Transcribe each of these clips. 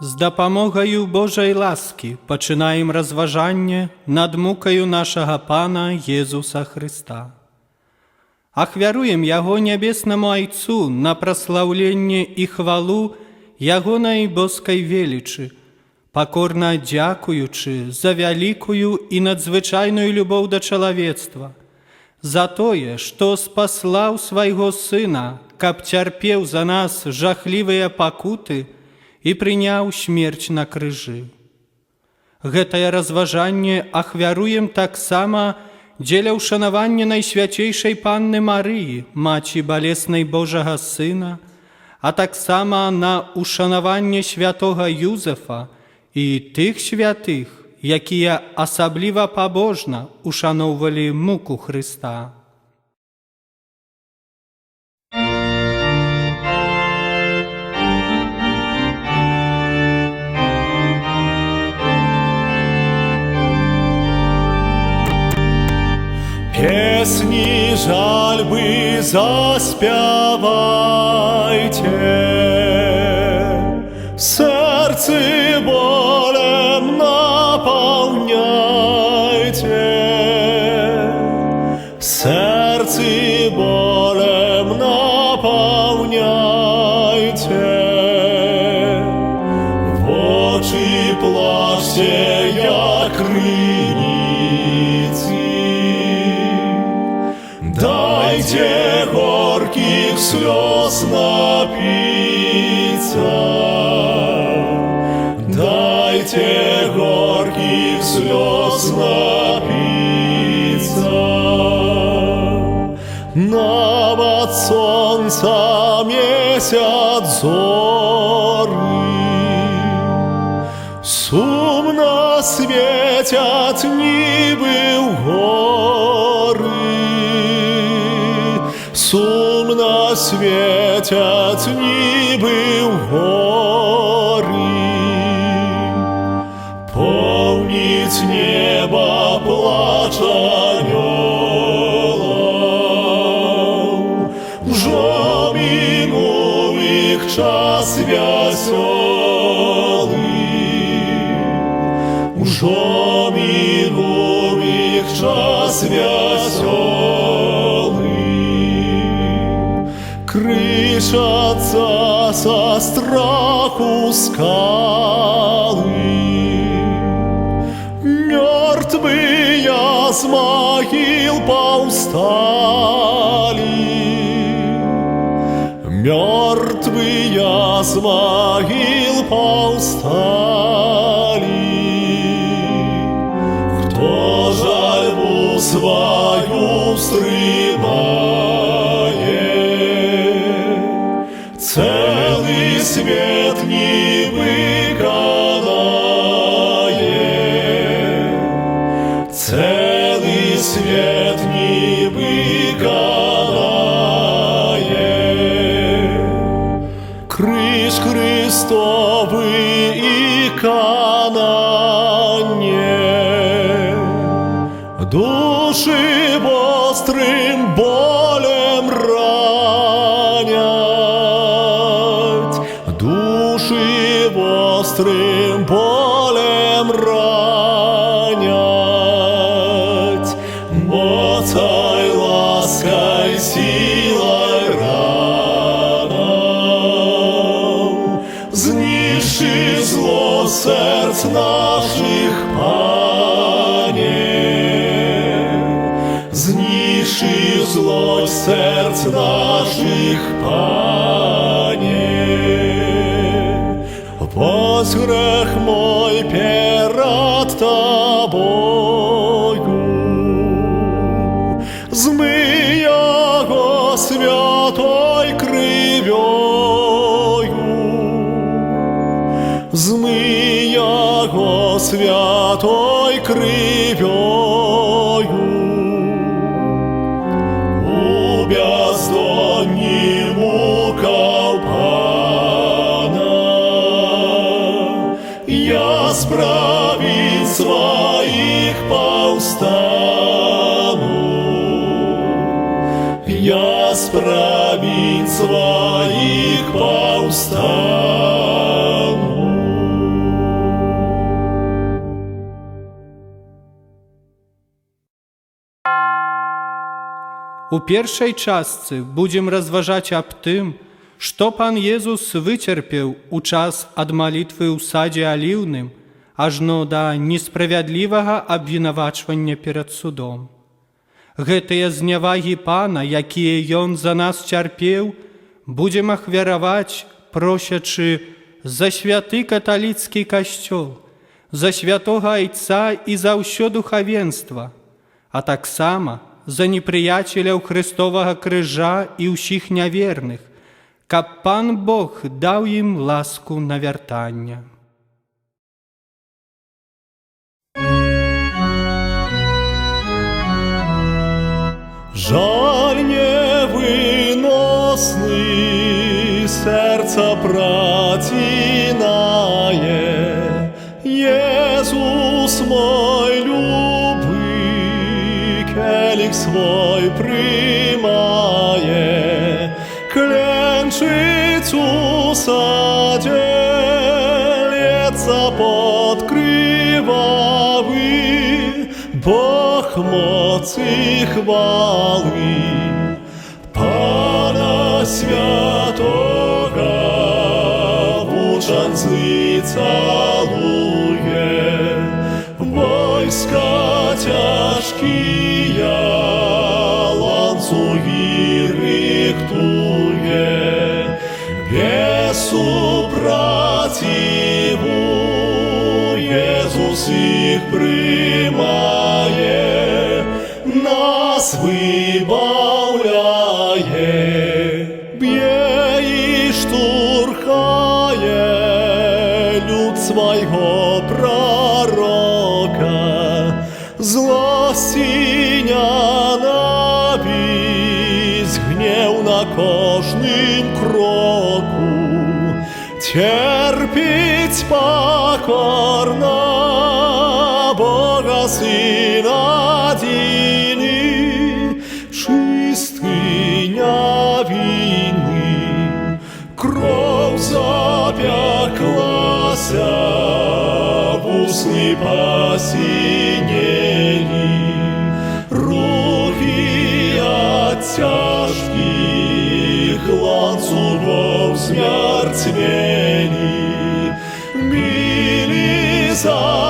З дапамогаю Божай ласки пачынаем разважанне над мукаю нашага Пана Езуса Христа. Ахвяруем Яго нябеснаму Айцу на праслаўленне і хвалу Ягонай боскай велічы, пакорна дзякуючы за вялікую і надзвычайную любоў да чалавецтва, за тое, што спаслаў свайго сына, каб цярпеў за нас жахлівыя пакуты і прыняў смерць на крыжы. Гэтае разважанне ахвяруем таксама дзеля ўшанавання найсвяцейшай панны Марыі, маці балеснай Божага сына, а таксама на ушанаванне святога Юзефа і тых святых, якія асабліва пабожна ушаноўвалі муку Христа. песни жальбы заспявайте, сердце болем наполняйте, сердце болем наполняйте, в очи плачьте я. Слез напиться, Дайте горьких слез напиться. Над солнца месяц зоры, Сумно светят небы горы, Сумно светят небы горы. Помнить небо плач анёлов, Жо минул их час веселый, Уже минул их час веселый, Крышатся со страху скалы, Мертвые с могил повстали, Мертвые с могил повстали. Кто жальбу свою встримает, Вось грех мой перед исправить своих по уставу. Я справить своих по уставу. У першай частцы будзем разважаць аб тым, што пан Езус выцерпеў у час ад малітвы ў садзе аліўным – ажно да несправядлівага абвінавачвання перад судом. Гэтыя знявагі пана, якія ён за нас цярпеў, будзем ахвяраваць, просячы за святы каталіцкі касцёл, за святога айца і за ўсё духавенства, а таксама за непрыяцеляў Христовага крыжа і ўсіх няверных, каб пан Бог даў ім ласку на Бог моcy chwały, Pana Świętego нас усни посинели, руки от тяжких ланцюгов смертьмели, мили заузята,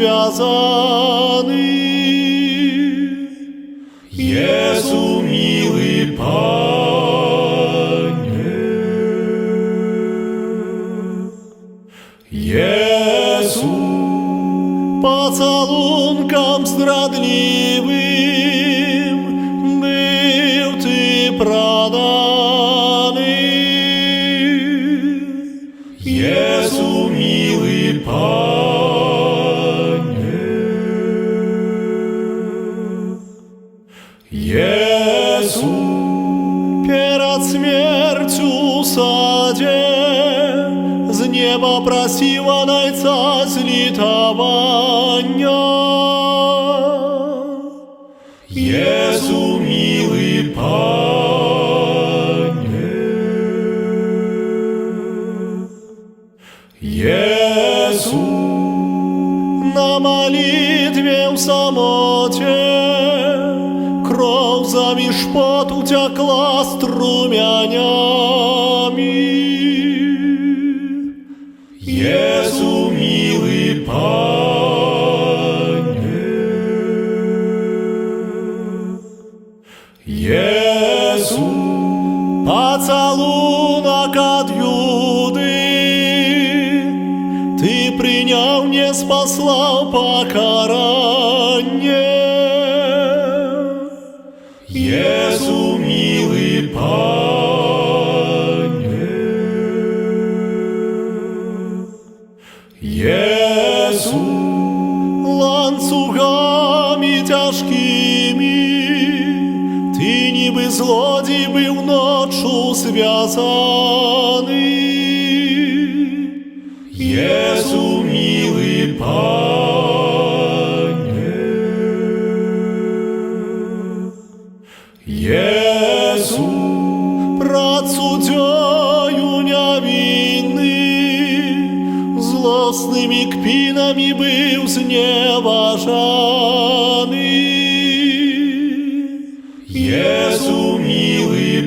зв'язаний. Jezu, miły Panie. Jezu, pocałunkom zdradliwym zlitowania. Jezu, miły Panie. принял, не спаслал покарание. Езу, милый Пане, Езу, ланцугами тяжкими, Ты ніби злодій був ночу зв'язаний. Єзу, милий Пане, Єзу, пред суддею невинний, злостными кпинами был зневажаний. Єзу, милий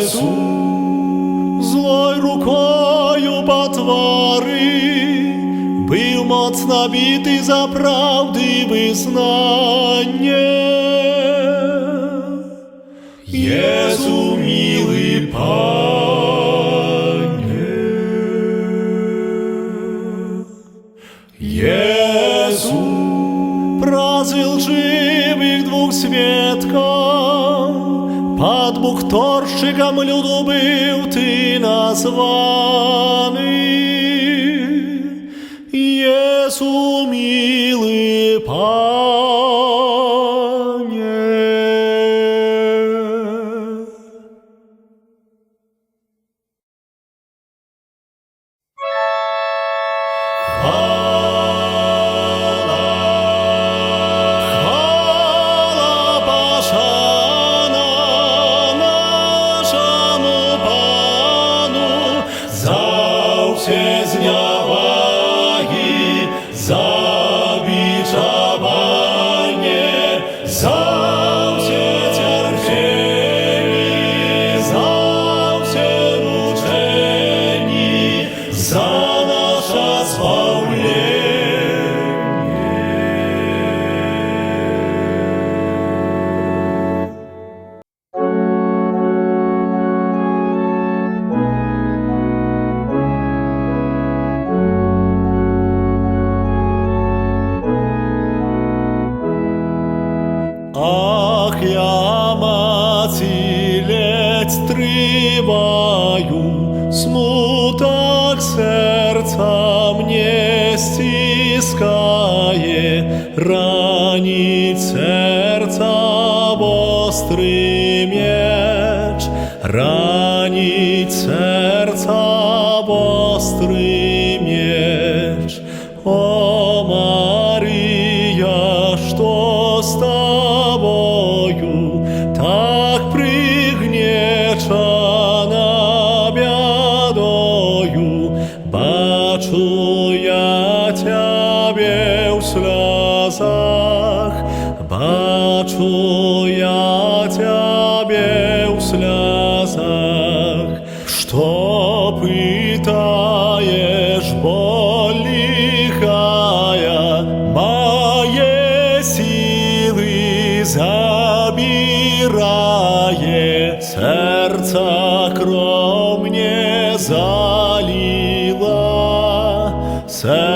Єзу, злой рукою потвори, Был моцно битый за правды визнання. Єзу, милий Пане, Єзу, праздил живых двух свідків, люду был ты названий. Єсу, милий Пане. Ojcze zmian. my забирает, сердце кровь мне залила, сердце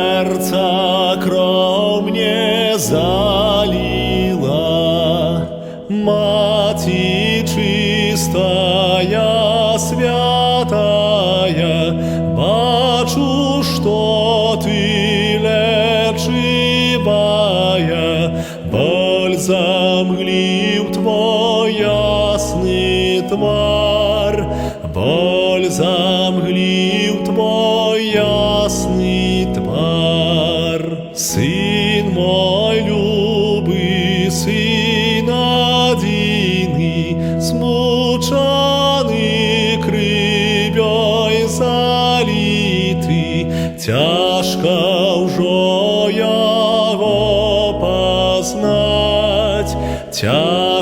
бальзам глів твоясний твар, бальзам глів твоясний твар.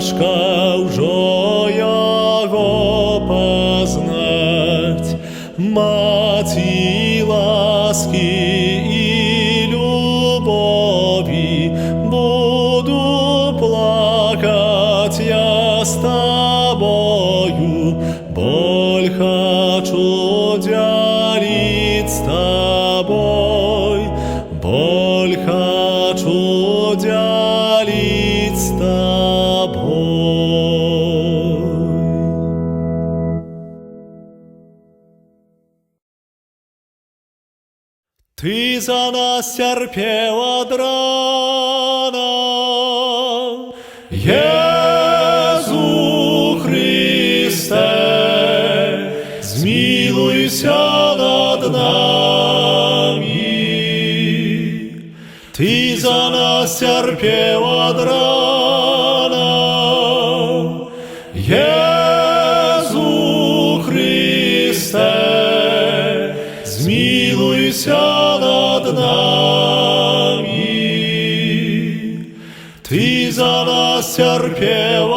Вже його Ти за нас терпела драна, Єзу Христе, змілуйся над нами. Ти за нас терпела драна, нами. Ти за нас терпела